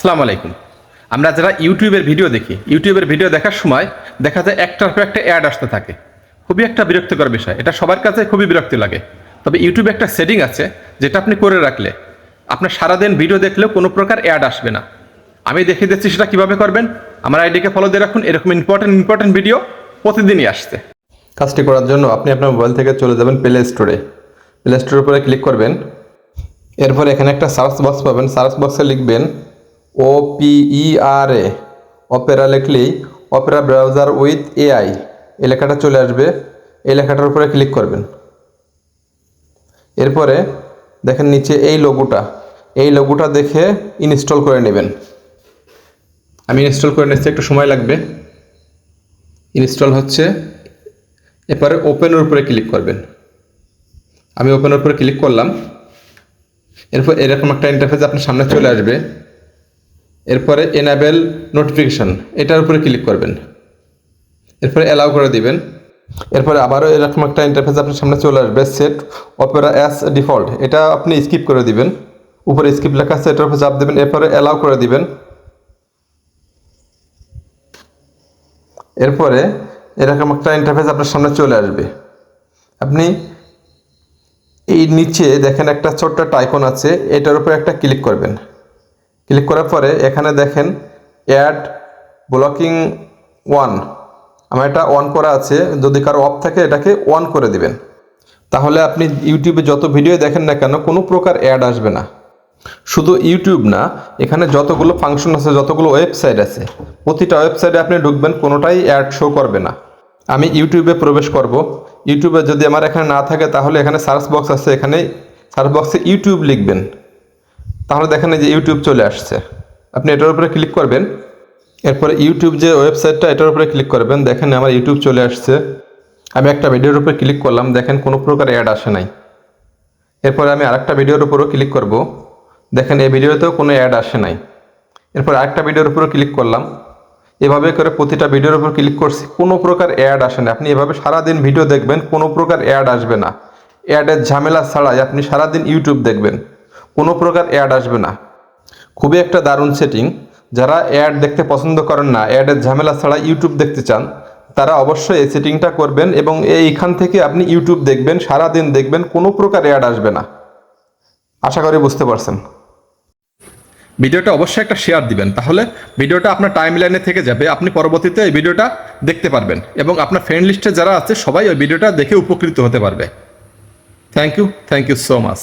আসসালামু আলাইকুম। আমরা যারা ইউটিউবের ভিডিও দেখি, ইউটিউবের ভিডিও দেখার সময় দেখা যায় একটার পর একটা অ্যাড আসতে থাকে। খুবই একটা বিরক্তিকর বিষয়। এটা সবার কাছে খুবই বিরক্তি লাগে। তবে ইউটিউবে একটা সেটিং আছে যেটা আপনি করে রাখলে, আপনার সারাদিন ভিডিও দেখলেও কোনো প্রকার অ্যাড আসবে না। আমি দেখে দিচ্ছি সেটা কীভাবে করবেন। আমার আইডিকে ফলো দিয়ে রাখুন। এরকম ইম্পর্টেন্ট ইম্পর্টেন্ট ভিডিও প্রতিদিনই আসছে। কাজটি করার জন্য আপনি আপনার মোবাইল থেকে চলে যাবেন প্লে স্টোরে প্লে স্টোরের উপরে ক্লিক করবেন। এরপর এখানে একটা সার্চ বক্স পাবেন। সার্চ বক্সে লিখবেন ও আর এ অপেরা লিখলেই অপেরা ব্রাউজার উইথ এআই এই লেখাটা চলে আসবে। এই লেখাটার উপরে ক্লিক করবেন। এরপরে দেখেন নিচে এই লোগোটা এই লোগোটা দেখে ইনস্টল করে নেবেন। আমি ইনস্টল করে নিচ্ছি, একটু সময় লাগবে। ইনস্টল হচ্ছে, এরপরে ওপেনের উপরে ক্লিক করবেন। আমি ওপেনের উপরে ক্লিক করলাম। এরপর এরকম একটা ইন্টারফেস আপনার সামনে চলে আসবে। এরপরে এনাবেল নোটিফিকেশন এটার উপরে ক্লিক করবেন। এরপরে অ্যালাউ করে দিবেন। এরপরে আবারও এরকম একটা ইন্টারফেস আপনার সামনে চলে আসবে সেট অপেরা অ্যাস ডিফল্ট এটা আপনি স্কিপ করে দিবেন। উপরে স্কিপ লেখা আছে, এটার উপর চাপ দেবেন, এরপরে অ্যালাউ করে দিবেন। এরপরে এরকম একটা ইন্টারফেস আপনার সামনে চলে আসবে। আপনি এই নিচে দেখেন একটা ছোট্ট টাইকন আছে, এটার উপরে একটা ক্লিক করবেন। ক্লিক করার পরে এখানে দেখেন অ্যাড ব্লকিং ওয়ান আমার এটা অন করা আছে, যদি কারও অফ থাকে, এটাকে অন করে দিবেন। তাহলে আপনি ইউটিউবে যত ভিডিও দেখেন না কেন, কোনো প্রকার অ্যাড আসবে না। শুধু ইউটিউব না, এখানে যতগুলো ফাংশন আছে, যতগুলো ওয়েবসাইট আছে, প্রতিটা ওয়েবসাইটে আপনি ঢুকবেন, কোনোটাই অ্যাড শো করবে না। আমি ইউটিউবে প্রবেশ করব। ইউটিউবে যদি আমার এখানে না থাকে, তাহলে এখানে সার্চ বক্স আছে, এখানে সার্চ বক্সে ইউটিউব লিখবেন। তাহলে দেখেন এই যে ইউটিউব চলে আসছে। আপনি এটার উপরে ক্লিক করবেন। এরপরে ইউটিউব যে ওয়েবসাইটটা এটার উপরে ক্লিক করবেন। দেখেন আমার ইউটিউব চলে আসছে। আমি একটা ভিডিওর উপরে ক্লিক করলাম। দেখেন কোনো প্রকার অ্যাড আসে নাই। এরপরে আমি আরেকটা ভিডিওর উপরও ক্লিক করব। দেখেন এই ভিডিওতেও কোনো অ্যাড আসে নাই। এরপর আরেকটা ভিডিওর উপরও ক্লিক করলাম। এভাবে করে প্রতিটা ভিডিওর উপর ক্লিক করছি। কোনো প্রকার অ্যাড আসে না আপনি এভাবে সারাদিন ভিডিও দেখবেন, কোনো প্রকার অ্যাড আসবে না। অ্যাডের ঝামেলা ছাড়াই আপনি সারাদিন ইউটিউব দেখবেন। কোনো প্রকার অ্যাড আসবে না। খুবই একটা দারুণ সেটিং যারা অ্যাড দেখতে পছন্দ করেন না অ্যাডের ঝামেলা ছাড়া ইউটিউব দেখতে চান, তারা অবশ্যই এই সেটিংটা করবেন এবং এইখান থেকে আপনি ইউটিউব দেখবেন, সারাদিন দেখবেন, কোনো প্রকার অ্যাড আসবে না। আশা করি বুঝতে পারছেন। ভিডিওটা অবশ্যই একটা শেয়ার দিবেন, তাহলে ভিডিওটা আপনার টাইম লাইনে থেকে যাবে, আপনি পরবর্তীতে এই ভিডিওটা দেখতে পারবেন এবং আপনার ফ্রেন্ড লিস্টে যারা আছে, সবাই ওই ভিডিওটা দেখে উপকৃত হতে পারবে। Thank you thank you so much